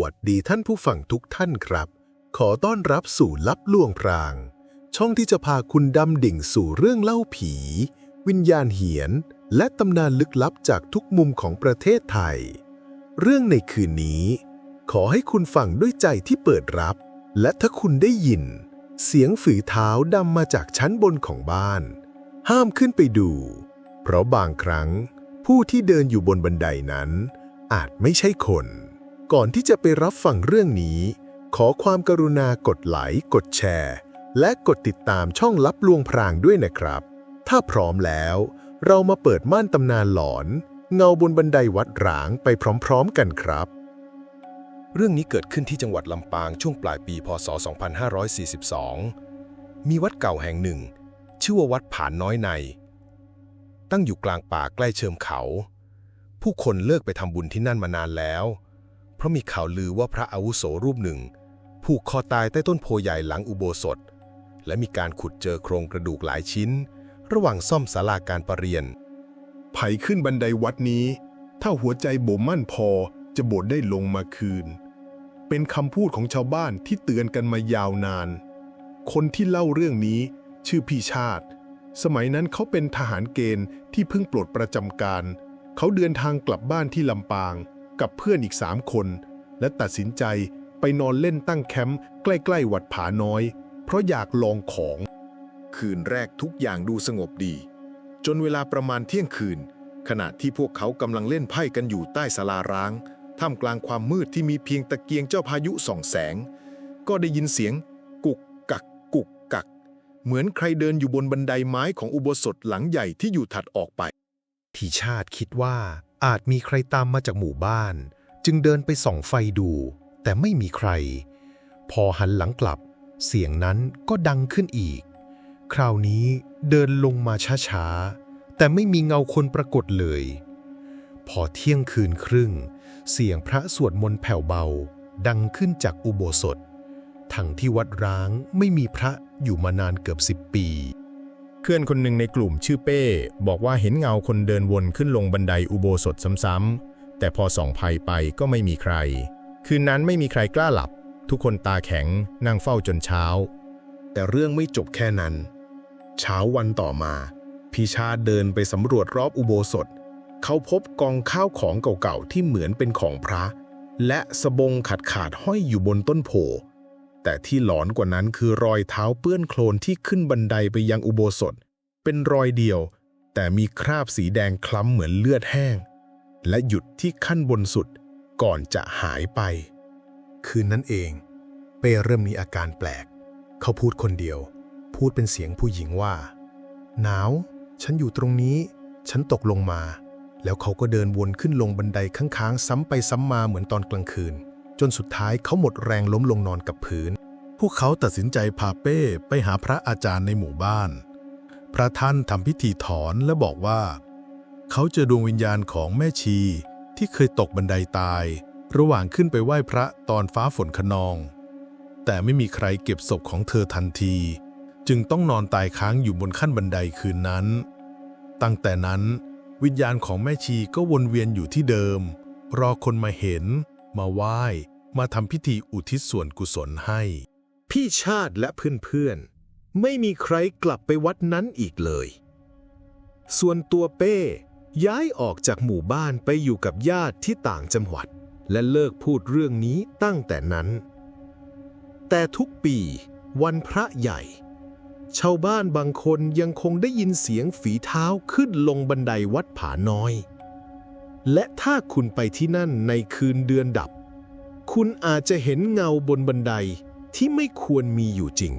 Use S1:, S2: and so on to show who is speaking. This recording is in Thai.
S1: วัสดีท่านผู้ฟังทุกท่านครับ ขอต้อนรับสู่ลับลวงพราง ช่องที่จะพาคุณดำดิ่งสู่เรื่องเล่าผี วิญญาณเหียน และตำนานลึกลับจากทุกมุมของประเทศไทย เรื่องในคืนนี้ ขอให้คุณฟังด้วยใจที่เปิดรับ และถ้าคุณได้ยิน เสียงฝีเท้าดำมาจากชั้นบนของบ้าน ห้ามขึ้นไปดู เพราะบางครั้ง ผู้ที่เดินอยู่บนบันไดนั้น อาจไม่ใช่คน ก่อนที่จะไปรับฟังเรื่องนี้ ขอความกรุณากดไลค์กดแชร์ และกดติดตามช่องลับลวงพรางด้วยนะครับ ถ้าพร้อมแล้ว เรามาเปิดม่านตำนานหลอน เงาบนบันไดวัดร้างไปพร้อมๆกันครับ
S2: เรื่องนี้เกิดขึ้นที่จังหวัดลำปางช่วงปลายปีพศ 2542 มีวัดเก่าแห่งหนึ่ง ชื่อว่าวัดผานน้อยใน ตั้งอยู่กลางป่าใกล้เชิมเขา ผู้คนเลิกไปทำบุญที่นั่นมานานแล้ว เพราะมีข่าวลือว่าพระอาวุโสรูปหนึ่ง ผูกคอตายใต้ต้นโพใหญ่หลังอุโบสถ และมีการขุดเจอโครงกระดูกหลายชิ้น ระหว่างซ่อมศาลาการประเรียน
S3: ไผ่ขึ้นบันไดวัดนี้ ถ้าหัวใจบ่มั่นพอจะบดได้ลงมาคืน เป็นคำพูดของชาวบ้านที่เตือนกันมายาวนาน คนที่เล่าเรื่องนี้ชื่อพี่ชาติ สมัยนั้นเขาเป็นทหารเกณฑ์ที่เพิ่งปลดประจำการ เขาเดินทางกลับบ้านที่ลำปาง กับเพื่อนอีกสามคน และตัดสินใจไปนอนเล่นตั้งแคมป์ใกล้ๆ วัดผาน้อย เพราะอยากลองของ คืนแรกทุกอย่างดูสงบดี จนเวลาประมาณเที่ยงคืน ขณะที่พวกเขากำลังเล่นไพ่กันอยู่ใต้ศาลาร้าง ท่ามกลางความมืดที่มีเพียงตะเกียงเจ้าพายุส่องแสง ก็ได้ยินเสียง กุกกัก กุกกัก เหมือนใครเดินอยู่บนบันไดไม้ของอุโบสถหลังใหญ่ที่อยู่ถัดออกไป
S4: ที่ชาติคิดว่า อาจมีใครตามมาจากหมู่บ้าน จึงเดินไปส่องไฟดู แต่ไม่มีใคร พอหันหลังกลับ เสียงนั้นก็ดังขึ้นอีก คราวนี้เดินลงมาช้าๆ แต่ไม่มีเงาคนปรากฏเลย พอเที่ยงคืนครึ่ง เสียงพระสวดมนต์แผ่วเบา ดังขึ้นจากอุโบสถ ทั้งที่วัดร้างไม่มีพระอยู่มานานเกือบสิบปี
S5: พื่อนคนหนึ่งในกลุ่มชื่อเป้ บอกว่าเห็นเงาคนเดินวนขึ้นลงบันไดอุโบสถซ้ำๆ แต่พอส่องภัยไปก็ไม่มีใคร คืนนั้นไม่มีใครกล้าหลับ ทุกคนตาแข็งนั่งเฝ้าจนเช้า
S1: แต่เรื่องไม่จบแค่นั้น เช้าวันต่อมา พี่ชาเดินไปสำรวจรอบอุโบสถ เขาพบกองข้าวของเก่าๆที่เหมือนเป็นของพระ และสบงขาดขาดห้อยอยู่บนต้นโพ แต่ที่หลอนกว่านั้นคือรอยเท้าเปื้อนโคลนที่ขึ้นบันไดไปยังอุโบสถ เป็นรอยเดียว แต่มีคราบสีแดงคล้ำเหมือนเลือดแห้ง และหยุดที่ขั้นบนสุดก่อนจะหายไป
S4: คืนนั้นเอง เป้เริ่มมีอาการแปลก เขาพูดคนเดียว พูดเป็นเสียงผู้หญิงว่า หนาว ฉันอยู่ตรงนี้ ฉันตกลงมา แล้วเขาก็เดินวนขึ้นลงบันไดค้างๆ ซ้ำไปซ้ำมาเหมือนตอนกลางคืน จนสุดท้ายเขาหมดแรงล้มลงนอนกับพื้น
S3: พวกเขาตัดสินใจพาเป้ไปหาพระอาจารย์ในหมู่บ้าน พระท่านทำพิธีถอนและบอกว่า เขาเจอดวงวิญญาณของแม่ชีที่เคยตกบันไดตาย ระหว่างขึ้นไปไหว้พระตอนฟ้าฝนขนอง แต่ไม่มีใครเก็บศพของเธอทันที จึงต้องนอนตายค้างอยู่บนขั้นบันไดคืนนั้น ตั้งแต่นั้นวิญญาณของแม่ชีก็วนเวียนอยู่ที่เดิม รอคนมาเห็น มาไหว้มาทำพิธีอุทิศส่วนกุศลให้
S1: พี่ชาติและเพื่อนๆ ไม่มีใครกลับไปวัดนั้นอีกเลย ส่วนตัวเป้ ย้ายออกจากหมู่บ้านไปอยู่กับญาติที่ต่างจังหวัด และเลิกพูดเรื่องนี้ตั้งแต่นั้น แต่ทุกปีวันพระใหญ่ ชาวบ้านบางคนยังคงได้ยินเสียงฝีเท้าขึ้นลงบันไดวัดผาน้อย และถ้าคุณไปที่นั่นในคืนเดือนดับ คุณอาจจะเห็นเงาบนบันไดที่ไม่ควรมีอยู่จริง